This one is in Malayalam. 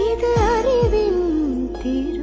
ഇത് അറിവിൻ തിരു